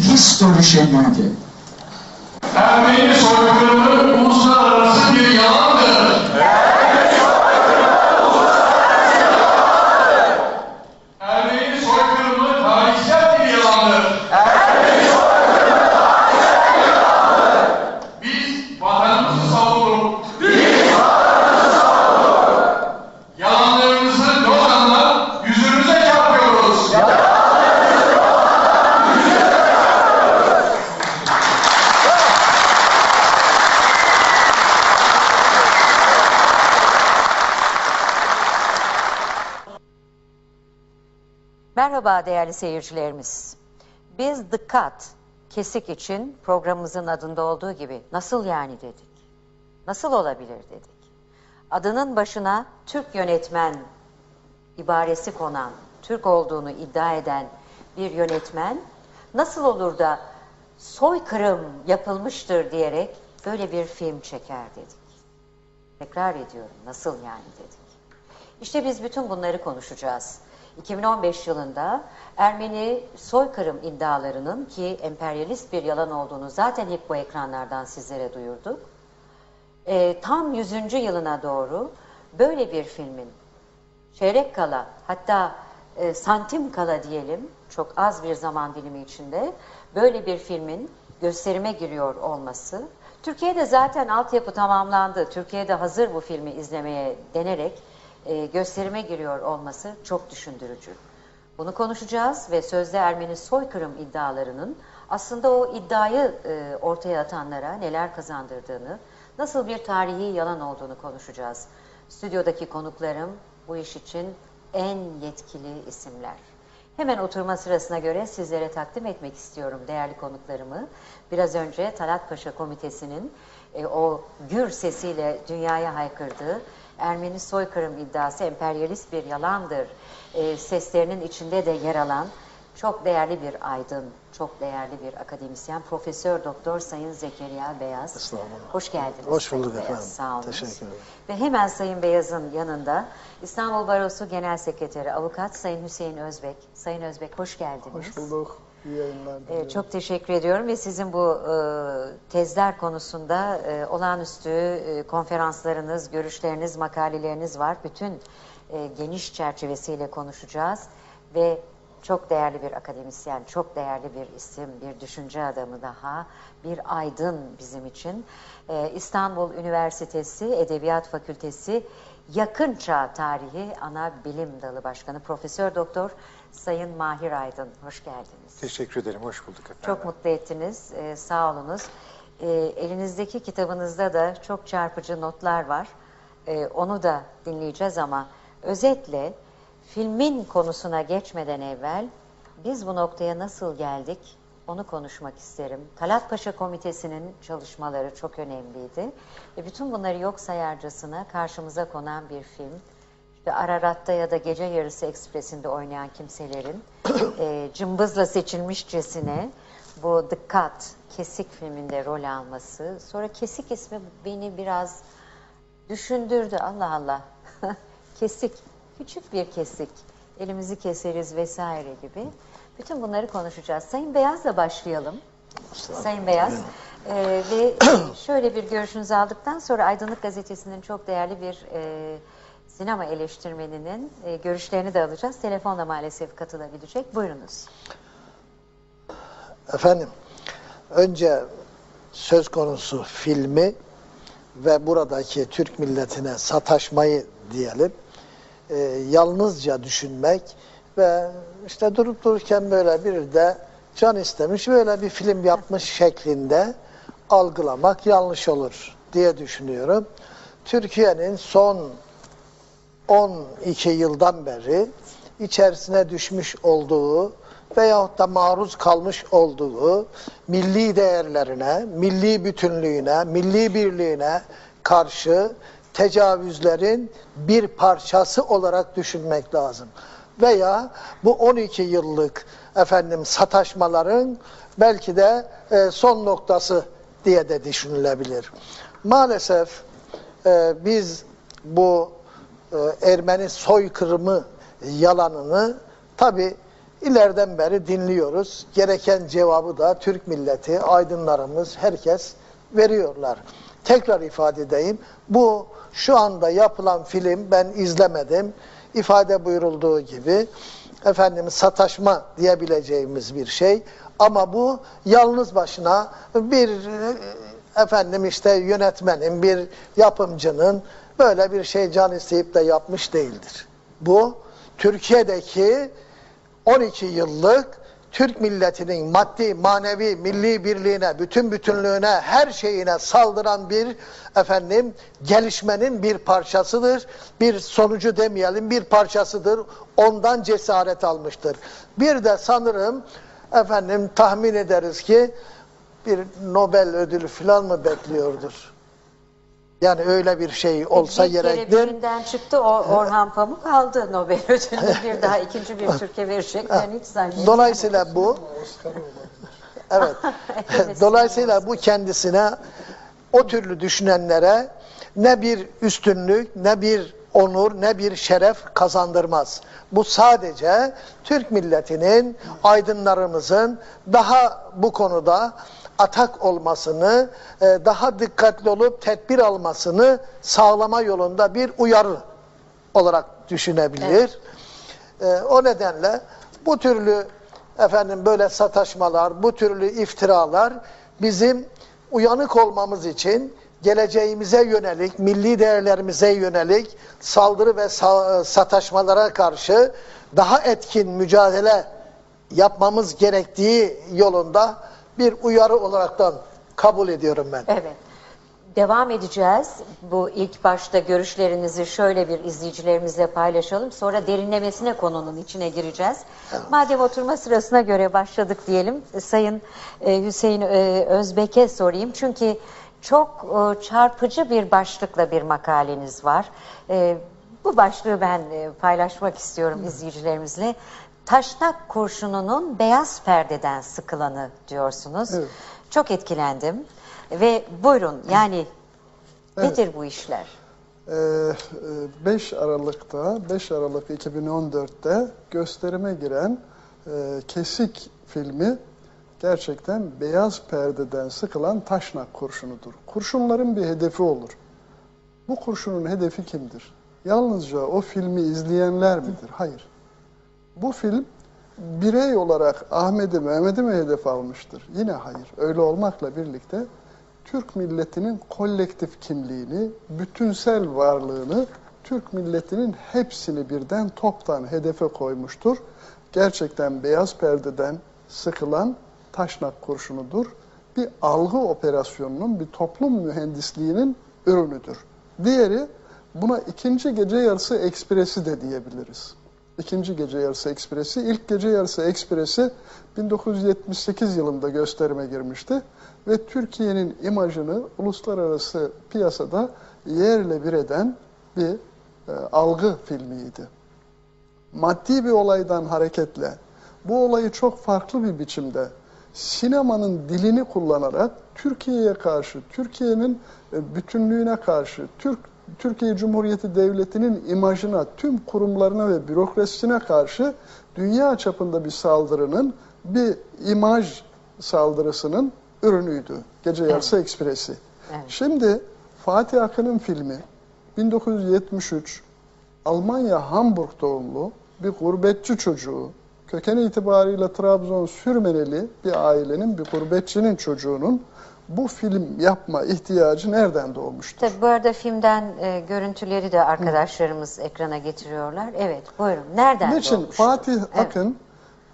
history şenliğiydi. Ermeni soykırımı uluslararası bir yalandır. Ermeni soykırımı tarihsel bir yalandır. Biz vatanımızı savunup yalanlarımızı Lozan'la yüzümüze çarpıyoruz. Değerli seyircilerimiz. Biz dikkat, kesik için programımızın adında olduğu gibi nasıl yani dedik. Nasıl olabilir dedik. Adının başına Türk yönetmen ibaresi konan, Türk olduğunu iddia eden bir yönetmen nasıl olur da soykırım yapılmıştır diyerek böyle bir film çeker dedik. Tekrar ediyorum nasıl yani dedik. İşte biz bütün bunları konuşacağız. 2015 yılında Ermeni soykırım iddialarının ki emperyalist bir yalan olduğunu zaten hep bu ekranlardan sizlere duyurduk. Ee, tam 100. yılına doğru böyle bir filmin çeyrek kala hatta e, santim kala diyelim çok az bir zaman dilimi içinde böyle bir filmin gösterime giriyor olması Türkiye'de zaten altyapı tamamlandı. Türkiye'de hazır bu filmi izlemeye denerek e, gösterime giriyor olması çok düşündürücü. Bunu konuşacağız ve sözde Ermeni soykırım iddialarının aslında o iddiayı e, ortaya atanlara neler kazandırdığını, nasıl bir tarihi yalan olduğunu konuşacağız. Stüdyodaki konuklarım bu iş için en yetkili isimler. Hemen oturma sırasına göre sizlere takdim etmek istiyorum değerli konuklarımı. Biraz önce Talat Paşa Komitesi'nin e, o gür sesiyle dünyaya haykırdığı Ermeni soykırım iddiası emperyalist bir yalandır e, seslerinin içinde de yer alan çok değerli bir aydın, çok değerli bir akademisyen, Profesör Doktor Sayın Zekeriya Beyaz. Estağfurullah. Hoş geldiniz. Hoş bulduk Beyaz. efendim. Sağ olun. Teşekkür ederim. Ve hemen Sayın Beyaz'ın yanında İstanbul Barosu Genel Sekreteri Avukat Sayın Hüseyin Özbek. Sayın Özbek hoş geldiniz. Hoş bulduk. İyi yayınlar Ee, diliyorum. çok teşekkür ediyorum ve sizin bu e, tezler konusunda e, olağanüstü e, konferanslarınız, görüşleriniz, makaleleriniz var. Bütün e, geniş çerçevesiyle konuşacağız ve çok değerli bir akademisyen, çok değerli bir isim, bir düşünce adamı daha, bir aydın bizim için. E, İstanbul Üniversitesi Edebiyat Fakültesi Yakın Çağ Tarihi Ana Bilim Dalı Başkanı Profesör Doktor Sayın Mahir Aydın. Hoş geldiniz. Teşekkür ederim. Hoş bulduk efendim. Çok mutlu ettiniz. Ee, sağ olunuz. Ee, elinizdeki kitabınızda da çok çarpıcı notlar var. Ee, onu da dinleyeceğiz ama özetle filmin konusuna geçmeden evvel biz bu noktaya nasıl geldik onu konuşmak isterim. Talat Paşa Komitesi'nin çalışmaları çok önemliydi. Ve bütün bunları yok sayarcasına karşımıza konan bir film. İşte Ararat'ta ya da Gece Yarısı Ekspresi'nde oynayan kimselerin e, cımbızla seçilmişçesine bu Dikkat Kesik filminde rol alması. Sonra Kesik ismi beni biraz düşündürdü. Allah Allah. kesik. Küçük bir kesik. Elimizi keseriz vesaire gibi. Bütün bunları konuşacağız. Sayın Beyaz'la başlayalım. Sayın Beyaz. Ee, ve şöyle bir görüşünüzü aldıktan sonra Aydınlık Gazetesi'nin çok değerli bir e, sinema eleştirmeninin e, görüşlerini de alacağız. Telefonla maalesef katılabilecek. Buyurunuz. Efendim, önce söz konusu filmi ve buradaki Türk milletine sataşmayı diyelim. E, yalnızca düşünmek ve işte durup dururken böyle bir de can istemiş böyle bir film yapmış şeklinde algılamak yanlış olur diye düşünüyorum. Türkiye'nin son 12 yıldan beri içerisine düşmüş olduğu veyahut da maruz kalmış olduğu milli değerlerine, milli bütünlüğüne, milli birliğine karşı tecavüzlerin bir parçası olarak düşünmek lazım. Veya bu 12 yıllık efendim sataşmaların belki de e, son noktası diye de düşünülebilir. Maalesef e, biz bu e, Ermeni soykırımı yalanını tabi ileriden beri dinliyoruz. Gereken cevabı da Türk milleti, aydınlarımız, herkes veriyorlar. Tekrar ifade edeyim. Bu şu anda yapılan film ben izlemedim. İfade buyurulduğu gibi efendim sataşma diyebileceğimiz bir şey. Ama bu yalnız başına bir efendim işte yönetmenin, bir yapımcının böyle bir şey can isteyip de yapmış değildir. Bu Türkiye'deki 12 yıllık Türk milletinin maddi, manevi, milli birliğine, bütün bütünlüğüne, her şeyine saldıran bir efendim gelişmenin bir parçasıdır. Bir sonucu demeyelim, bir parçasıdır. Ondan cesaret almıştır. Bir de sanırım efendim tahmin ederiz ki bir Nobel ödülü falan mı bekliyordur? Yani öyle bir şey olsa bir gerektir. birinden çıktı o Orhan Pamuk aldı Nobel ödülünü bir daha ikinci bir Türkiye verecek ben hiç zannetmiyorum. Dolayısıyla bu evet. Evet, Dolayısıyla bu kendisine o türlü düşünenlere ne bir üstünlük, ne bir onur, ne bir şeref kazandırmaz. Bu sadece Türk milletinin, aydınlarımızın daha bu konuda atak olmasını, e, daha dikkatli olup tedbir almasını sağlama yolunda bir uyarı olarak düşünebilir. Ee, o nedenle bu türlü efendim böyle sataşmalar, bu türlü iftiralar bizim uyanık olmamız için geleceğimize yönelik, milli değerlerimize yönelik saldırı ve sa- sataşmalara karşı daha etkin mücadele yapmamız gerektiği yolunda bir uyarı olaraktan kabul ediyorum ben. Evet. Devam edeceğiz. Bu ilk başta görüşlerinizi şöyle bir izleyicilerimizle paylaşalım. Sonra derinlemesine konunun içine gireceğiz. Madem oturma sırasına göre başladık diyelim. Sayın e, Hüseyin e, Özbek'e sorayım. Çünkü çok e, çarpıcı bir başlıkla bir makaleniz var. Bu başlığı ben paylaşmak istiyorum izleyicilerimizle. Taşnak kurşununun beyaz perdeden sıkılanı diyorsunuz. Evet. Çok etkilendim. Ve buyurun yani Evet. nedir bu işler? Ee, e, 5 Aralık'ta, 5 Aralık 2014'te gösterime giren e, Kesik filmi gerçekten beyaz perdeden sıkılan taşnak kurşunudur. Kurşunların bir hedefi olur. Bu kurşunun hedefi kimdir? Yalnızca o filmi izleyenler midir? Hayır. Bu film birey olarak Ahmet'i, Mehmet'i mi hedef almıştır? Yine hayır. Öyle olmakla birlikte Türk milletinin kolektif kimliğini, bütünsel varlığını, Türk milletinin hepsini birden toptan hedefe koymuştur. Gerçekten beyaz perdeden sıkılan taşnak kurşunudur. Bir algı operasyonunun, bir toplum mühendisliğinin ürünüdür. Diğeri buna ikinci gece yarısı ekspresi de diyebiliriz. İkinci gece yarısı ekspresi, ilk gece yarısı ekspresi 1978 yılında gösterime girmişti ve Türkiye'nin imajını uluslararası piyasada yerle bir eden bir e, algı filmiydi. Maddi bir olaydan hareketle bu olayı çok farklı bir biçimde sinemanın dilini kullanarak Türkiye'ye karşı, Türkiye'nin e, bütünlüğüne karşı, Türk Türkiye Cumhuriyeti Devleti'nin imajına, tüm kurumlarına ve bürokrasisine karşı dünya çapında bir saldırının, bir imaj saldırısının ürünüydü. Gece Yarısı Ekspresi. Evet. Şimdi Fatih Akın'ın filmi 1973 Almanya Hamburg doğumlu bir gurbetçi çocuğu, köken itibariyle Trabzon Sürmeneli bir ailenin, bir gurbetçinin çocuğunun bu film yapma ihtiyacı nereden doğmuştur? Tabii bu arada filmden e, görüntüleri de arkadaşlarımız ekrana getiriyorlar. Evet buyurun. Nereden Niçin doğmuştur? Fatih Evet. Akın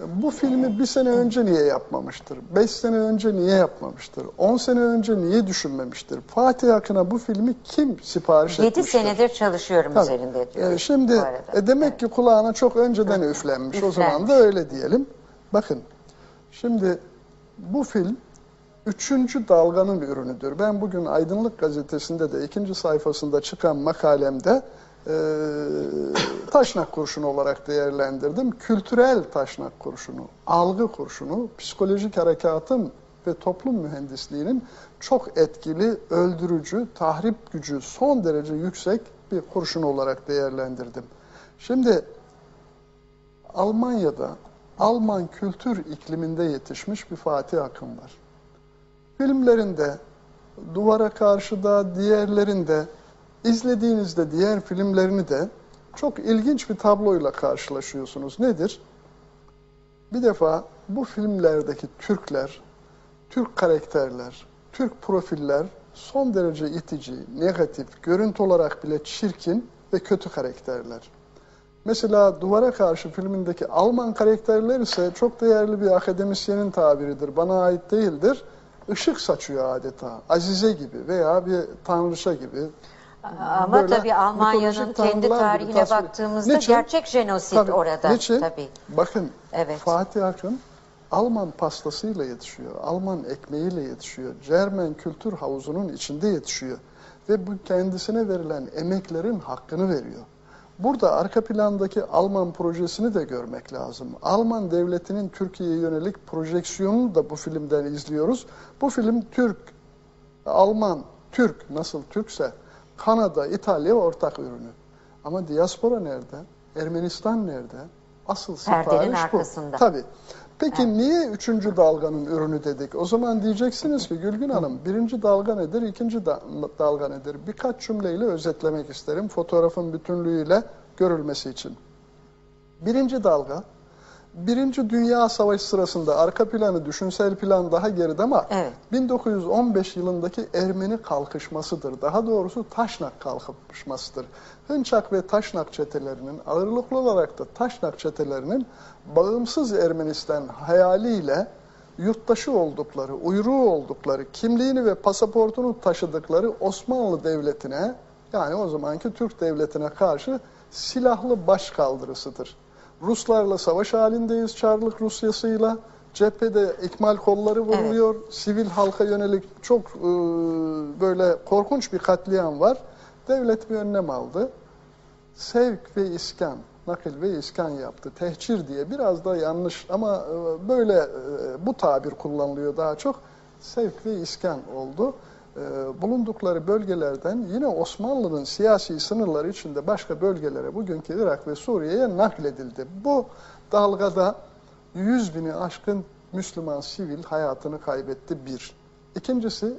bu filmi bir sene önce niye yapmamıştır? Beş sene önce niye yapmamıştır? On sene önce niye düşünmemiştir? Fatih Akın'a bu filmi kim sipariş 7 etmiştir? senedir çalışıyorum Tabii. üzerinde diyor. Ee, şimdi e, demek ki kulağına çok önceden üflenmiş. O zaman Üflenmiş. da öyle diyelim. Bakın şimdi bu film üçüncü dalganın ürünüdür. Ben bugün Aydınlık Gazetesi'nde de ikinci sayfasında çıkan makalemde e, taşnak kurşunu olarak değerlendirdim. Kültürel taşnak kurşunu, algı kurşunu, psikolojik harekatın ve toplum mühendisliğinin çok etkili, öldürücü, tahrip gücü son derece yüksek bir kurşun olarak değerlendirdim. Şimdi Almanya'da Alman kültür ikliminde yetişmiş bir Fatih Akın var. Filmlerinde, Duvara Karşıda, diğerlerinde, izlediğinizde diğer filmlerini de çok ilginç bir tabloyla karşılaşıyorsunuz. Nedir? Bir defa bu filmlerdeki Türkler, Türk karakterler, Türk profiller son derece itici, negatif, görüntü olarak bile çirkin ve kötü karakterler. Mesela Duvara Karşı filmindeki Alman karakterler ise çok değerli bir akademisyenin tabiridir. Bana ait değildir. Işık saçıyor adeta. Azize gibi veya bir tanrıça gibi. Ama Böyle tabii Almanya'nın kendi tarihine tasvir- baktığımızda Niçin? gerçek jenosit Tabii, orada. Niçin? Tabii. Bakın Evet. Fatih Akın Alman pastasıyla yetişiyor, Alman ekmeğiyle yetişiyor, Cermen kültür havuzunun içinde yetişiyor ve bu kendisine verilen emeklerin hakkını veriyor. Burada arka plandaki Alman projesini de görmek lazım. Alman devletinin Türkiye'ye yönelik projeksiyonunu da bu filmden izliyoruz. Bu film Türk, Alman, Türk nasıl Türkse Kanada, İtalya ortak ürünü. Ama diaspora nerede? Ermenistan nerede? Asıl Perdenin sipariş bu. arkasında. Tabii. Peki niye üçüncü dalganın ürünü dedik? O zaman diyeceksiniz ki Gülgün Hanım birinci dalga nedir, ikinci da- dalga nedir? Birkaç cümleyle özetlemek isterim fotoğrafın bütünlüğüyle görülmesi için. Birinci dalga, Birinci Dünya Savaşı sırasında arka planı, düşünsel plan daha geride ama Evet. 1915 yılındaki Ermeni kalkışmasıdır. Daha doğrusu Taşnak kalkışmasıdır. Hınçak ve Taşnak çetelerinin, ağırlıklı olarak da Taşnak çetelerinin bağımsız Ermenistan hayaliyle yurttaşı oldukları, uyruğu oldukları, kimliğini ve pasaportunu taşıdıkları Osmanlı Devleti'ne, yani o zamanki Türk Devleti'ne karşı silahlı baş kaldırısıdır. Ruslarla savaş halindeyiz Çarlık Rusyası'yla. Cephede ikmal kolları vuruluyor. Sivil halka yönelik çok e, böyle korkunç bir katliam var. Devlet bir önlem aldı. Sevk ve iskan, nakil ve iskan yaptı. Tehcir diye biraz da yanlış ama e, böyle e, bu tabir kullanılıyor daha çok. Sevk ve iskan oldu. E, bulundukları bölgelerden yine Osmanlı'nın siyasi sınırları içinde başka bölgelere, bugünkü Irak ve Suriye'ye nakledildi. Bu dalgada 100 bini aşkın Müslüman sivil hayatını kaybetti bir. İkincisi